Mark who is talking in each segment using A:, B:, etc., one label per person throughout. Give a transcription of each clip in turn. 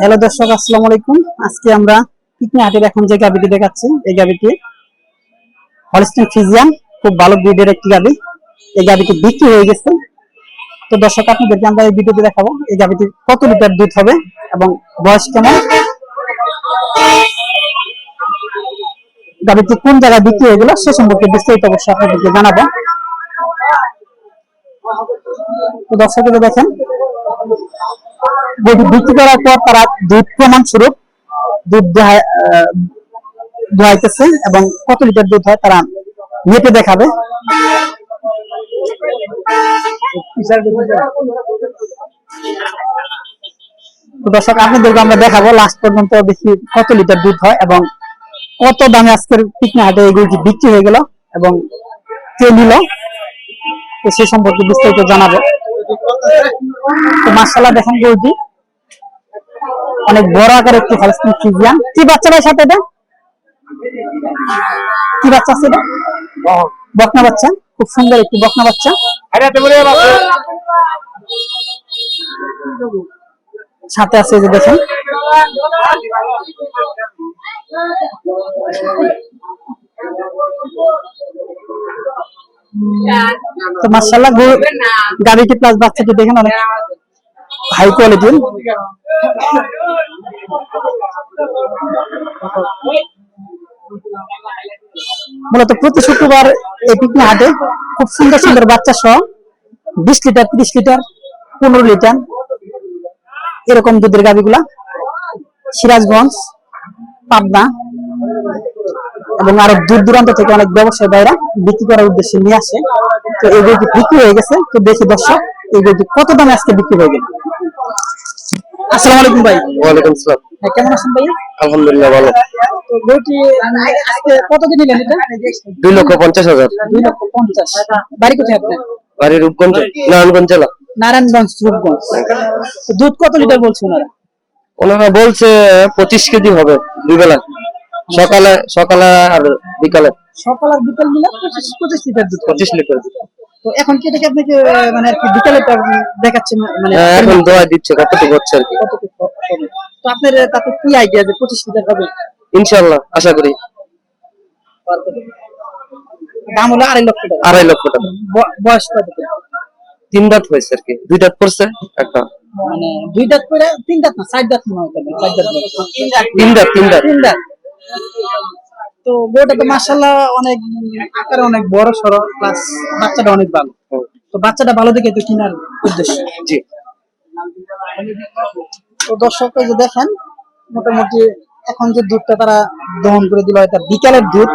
A: Hello দর্শক, আসসালামু আলাইকুম। আজকে আমরা পিকনি হাটের এখন যে গাবিটি দেখাচ্ছি, এই গাবিটি হলস্টেন ফিজিয়ান খুব ভালো ব্রিডের একটি গাবি। এই গাবিটি বিক্রি হয়ে গেছে। তো দর্শক, আপনাদেরকে আমরা এই ভিডিওতে দেখাবো এই গাবিটি কত লিটার দুধ হবে এবং বয়স কেমন। গাবিটি কোন জায়গায় বিক্রি হয়ে গেল সে সম্পর্কে বিস্তারিত অবশ্যই আপনাদেরকে জানাব। তো দর্শকেরা দেখেন। বিক্রি করার পর তারা দুধ প্রমাণ স্বরূপ দুধ দোহাই- দোহাইতেছে এবং কত লিটার দুধ হয় তারা মেপে দেখাবে। দর্শক, আপনাদেরকে আমরা দেখাবো লাস্ট পর্যন্ত দেখি কত লিটার দুধ হয় এবং কত দামে আজকের পিকনি হাটে গরুটি বিক্রি হয়ে গেল এবং কে নিল সে সম্পর্কে বিস্তারিত জানাব। তো মাসাল্লাহ দেখেন গরুটি। অনেক বড় আকার একটি হলস্টিন ফ্রিজিয়ান কি বাচ্চা ভাই সাথে এটা? কি বাচ্চা আছে এটা? বকনা বাচ্চা। খুব সুন্দর একটি বকনা বাচ্চা। সাথে আছে যে দেখেন। তো মাসাল্লাহ গাড়িটি প্লাস বাচ্চাটি দেখেন অনেক হাই কোয়ালিটির মূলত প্রতি শুক্রবার এই পিকনি হাটে খুব সুন্দর সুন্দর বাচ্চা সহ বিশ লিটার, ত্রিশ লিটার, পনেরো লিটার এরকম দুধের গাভিগুলা সিরাজগঞ্জ, পাবনা এবং আরও দূর দূরান্ত থেকে অনেক ব্যবসায়ী ভাইরা বিক্রি করার উদ্দেশ্যে নিয়ে আসে। তো এই বইটি বিক্রি হয়ে গেছে। তো দেখি দর্শক, এই বইটি কত দামে আজকে বিক্রি হয়ে গেল? আসসালামু আলাইকুম ভাই।
B: ওয়ালাইকুম আসসালাম।
A: হ্যাঁ, কেমন আছেন ভাই
B: আলহামদুলিল্লাহ ভালো।
A: তো গরুটি আজকে কত এটা?
B: দুই লক্ষ পঞ্চাশ হাজার।
A: দুই লক্ষ পঞ্চাশ। বাড়ি কোথায় আপনার?
B: বাড়ি রূপগঞ্জ নারায়ণগঞ্জ জেলা।
A: নারায়ণগঞ্জ রূপগঞ্জ। দুধ কত লিটার বলছে ওনারা?
B: ওনারা বলছে পঁচিশ কেজি হবে দুই বেলা সকালে সকালে আর বিকালে।
A: সকাল আর বিকাল মিলে পঁচিশ পঁচিশ লিটার দুধ।
B: পঁচিশ লিটার।
A: তো এখন কি এটাকে আপনাকে মানে আর কি বিকালে দেখাচ্ছে মানে
B: হ্যাঁ, এখন দোয়া দিচ্ছে কতটুকু হচ্ছে আর কি।
A: কতটুকু তো আপনার তাতে কি আইডিয়া যে পঁচিশ লিটার হবে?
B: ইনশাল্লাহ আশা করি।
A: দাম হলো আড়াই লক্ষ টাকা।
B: আড়াই লক্ষ টাকা।
A: বয়স কত?
B: তিন দাঁত হয়েছে আর কি। দুই দাঁত পড়ছে একটা।
A: মানে দুই দাঁত করে তিন দাঁত না চার দাঁত মনে হয় চার দাঁত।
B: তিন দাঁত তিন দাঁত।
A: তিন দাঁত। তো বউটা তো মাসাল্লাহ অনেক আকারে অনেক বড় সড়ো প্লাস বাচ্চাটা অনেক ভালো। তো বাচ্চাটা ভালো দেখে তো কিনার উদ্দেশ্য।
B: জি।
A: তো দর্শক এই যে দেখেন মোটামুটি এখন যে দুধটা তারা দহন করে দিল এটা বিকালের দুধ।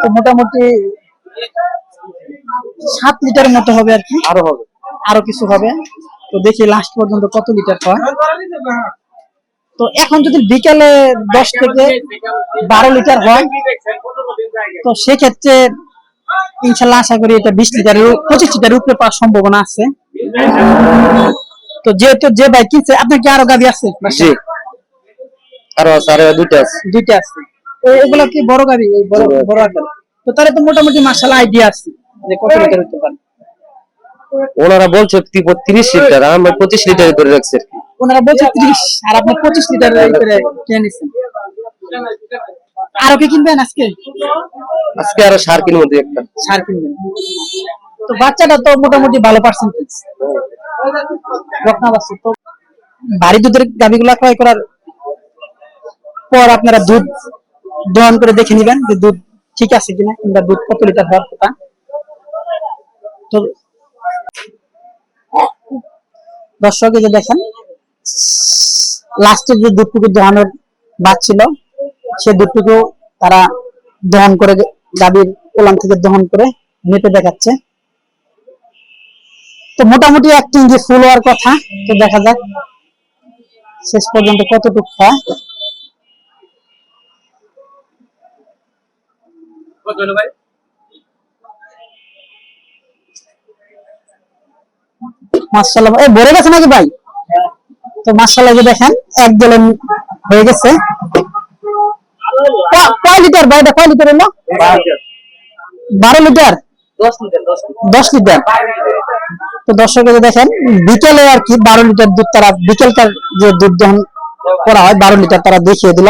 A: তো মোটামুটি সাত লিটার মতো হবে আর কি।
B: আরও হবে।
A: আরও কিছু হবে। তো দেখি লাস্ট পর্যন্ত কত লিটার হয়। তো এখন যদি বিকেলে দশ থেকে বারো লিটার হয় তো সেক্ষেত্রে ইনশাল্লাহ আশা করি এটা বিশ লিটার পঁচিশ লিটার উপরে পাওয়ার সম্ভাবনা আছে। তো যেহেতু যে ভাই কিনছে আপনার কি আরও গাড়ি আছে?
B: জি। আরও আছে আরও দুইটা আছে।
A: দুইটা আছে। তো এগুলো কি বড় গাড়ি এই বড় বড় আকার তো তাহলে তো মোটামুটি মাসালা আইডিয়া আছে যে কত লিটার হতে পারে।
B: ওনারা বলছে তিরিশ লিটার আমরা পঁচিশ লিটার করে রাখছি আর কি।
A: ওনারা বলছে ত্রিশ আর আপনি পঁচিশ লিটার করে কিনে নিচ্ছেন আরও কি কিনবেন আজকে?
B: আজকে আরও সার কিনবো দুই একটা।
A: সার কিনবেন। তো বাচ্চাটা তো মোটামুটি ভালো পার্সেন্টেজ রত্না বাচ্চা তো। ভারী দুধের গাভিগুলা ক্রয় করার পর আপনারা দুধ দহন করে দেখে নিবেন যে দুধ ঠিক আছে কিনা কিংবা দুধ কত লিটার হওয়ার কথা। তো দর্শক যে দেখেন লাস্টের যে দুধটুকু দহনের বাদ ছিল, সে দুধটুকু তারা দহন করে গাভীর ওলান থেকে দহন করে মেপে দেখাচ্ছে। তো মোটামুটি এক ইঞ্চি ফুল হওয়ার কথা, তো দেখা যাক শেষ পর্যন্ত কতটুকু হয়। মার্শাল্লাহ এই ভরে গেছে নাকি ভাই? তো মার্শাল্লাহ যে দেখেন, এক গেলেন হয়ে গেছে। কয় লিটার কয় লিটার বারো লিটার?
B: দশ লিটার।
A: তো দর্শকের দেখেন, বিকেলে আর কি বারো লিটার দুধ তারা বিকেলকার যে দুধ দহন করা হয়, বারো লিটার তারা দেখিয়ে দিল।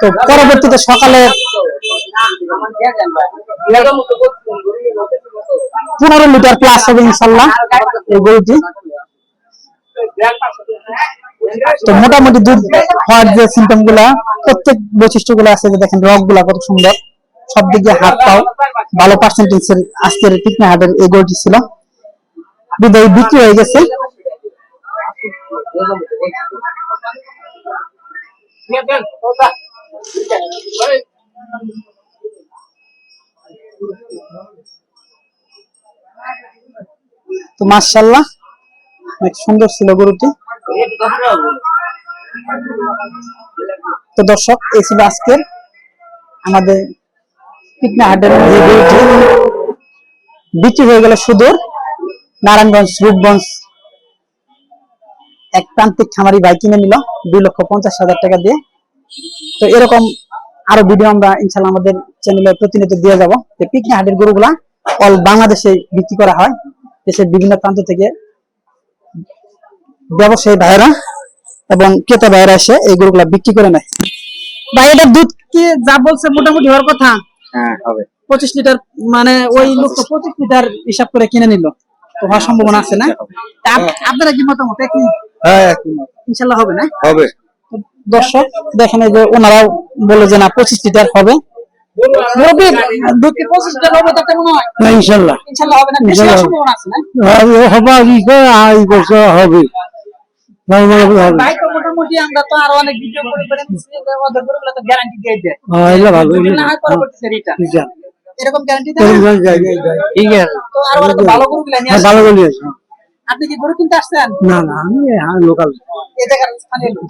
A: তো পরবর্তীতে সকালে পনেরো লিটার প্লাস হবে ইনশাল্লাহ গরুটি। তো মোটামুটি দুধ হওয়ার যে সিমটমগুলা, প্রত্যেক বৈশিষ্ট্যগুলো আছে যে দেখেন রকগুলা কত সুন্দর। সব দিক হাত পাও ভালো পার্সেন্টেজের আজকের পিকনি হাটের এই গরুটি ছিল। বিদায় বিক্রি হয়ে গেছে। তো মার্শাল্লাহ অনেক সুন্দর ছিল গরুটি? তো দর্শক, এই ছিল আজকের আমাদের পিকনা হাটের বিক্রি হয়ে গেল সুদূর, নারায়ণগঞ্জ, রূপগঞ্জ। এক প্রান্তিক খামারি ভাই কিনে নিল দুই লক্ষ পঞ্চাশ হাজার টাকা দিয়ে। তো এরকম আরও ভিডিও আমরা ইনশাল্লাহ আমাদের চ্যানেলে প্রতিনিয়ত দিয়ে যাব। যে পিকনি হাটের গরুগুলা অল বাংলাদেশে বিক্রি করা হয়, দেশের বিভিন্ন প্রান্ত থেকে ব্যবসায়ী ভাইয়েরা এবং ক্রেতা ভাইরা এসে এই গরুগুলা বিক্রি করে নেয়। ভাই এটা দুধ কি যা বলছে মোটামুটি হওয়ার কথা?
B: হ্যাঁ হবে।
A: পঁচিশ লিটার মানে ওই লোক তো পঁচিশ। লিটার হিসাব করে কিনে নিল। তো হওয়ার সম্ভাবনা আছে না? আপনারা কি মতামত? একই?
B: হ্যাঁ
A: ইনশাল্লাহ হবে না?
B: হবে।
A: দর্শক দেখেন যে ওনারাও বলে যে না পঁচিশ লিটার হবে। মুরব্বি, দুধ কি হবে তাতে
B: ইনশাল্লাহ।
A: ইনশাল্লাহ হবে না।
B: হবে।
A: ভাই তো মোটামুটি আমরা তো আরও অনেক ভিডিও করে করে যে ওদের গরুগুলো তো গ্যারান্টি দিয়ে দেয়।
B: এগুলো ভালো
A: না হয় পরবর্তীতে রিটার্ন এরকম গ্যারান্টি দেয়?
B: ঠিক আছে।
A: তো আরও অনেক ভালো গরুগুলো নিয়ে আসেন।
B: ভালো বলি
A: আপনি কি গরু কিনতে আসছেন?
B: না না আমি লোকাল
A: এই জায়গার স্থানীয় লোক।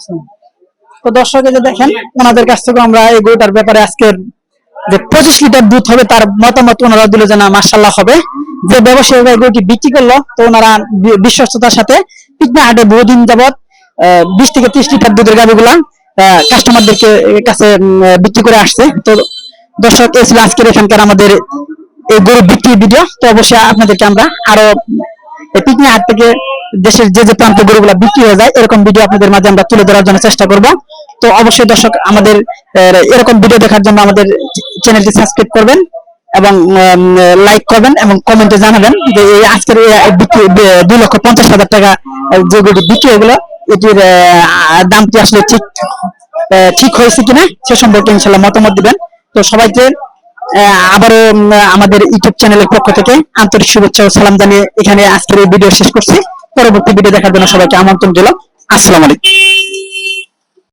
A: তো দর্শক যে দেখেন ওনাদের কাছ থেকে আমরা এই গরুটার ব্যাপারে আজকের যে পঁচিশ লিটার দুধ হবে তার মতামত ওনারা দিল যে না মার্শাল্লাহ হবে। যে ব্যবসায়ী গরুটি বিক্রি করল তো ওনারা বিশ্বস্ততার সাথে পিকনা হাটে বহুদিন যাবৎ বিশ থেকে ত্রিশ লিটার দুধের গাড়িগুলা কাস্টমারদেরকে কাছে বিক্রি করে আসছে। তো দর্শক, এই ছিল আজকের এখানকার আমাদের এই গরু বিক্রি ভিডিও তো অবশ্যই আপনাদেরকে আমরা আরও এই পিকনি হাট থেকে দেশের যে যে প্রান্তে গরুগুলা বিক্রি হয়ে যায়, এরকম ভিডিও আপনাদের মাঝে আমরা তুলে ধরার জন্য চেষ্টা করব। তো অবশ্যই দর্শক, আমাদের এরকম ভিডিও দেখার জন্য আমাদের চ্যানেলটি সাবস্ক্রাইব করবেন। এবং লাইক করবেন এবং কমেন্টে জানাবেন যে এই আজকের দুই লক্ষ পঞ্চাশ হাজার টাকা যে বিক্রি গেলো এটির দামটি আসলে ঠিক ঠিক হয়েছে কিনা সে সম্পর্কে ইনশাল্লাহ মতামত দিবেন। তো সবাইকে আবারও আমাদের ইউটিউব চ্যানেলের পক্ষ থেকে আন্তরিক শুভেচ্ছা ও সালাম জানিয়ে এখানে আজকের এই ভিডিও শেষ করছি। পরবর্তী ভিডিও দেখার জন্য সবাইকে আমন্ত্রণ দিলাম আসসালামু আলাইকুম।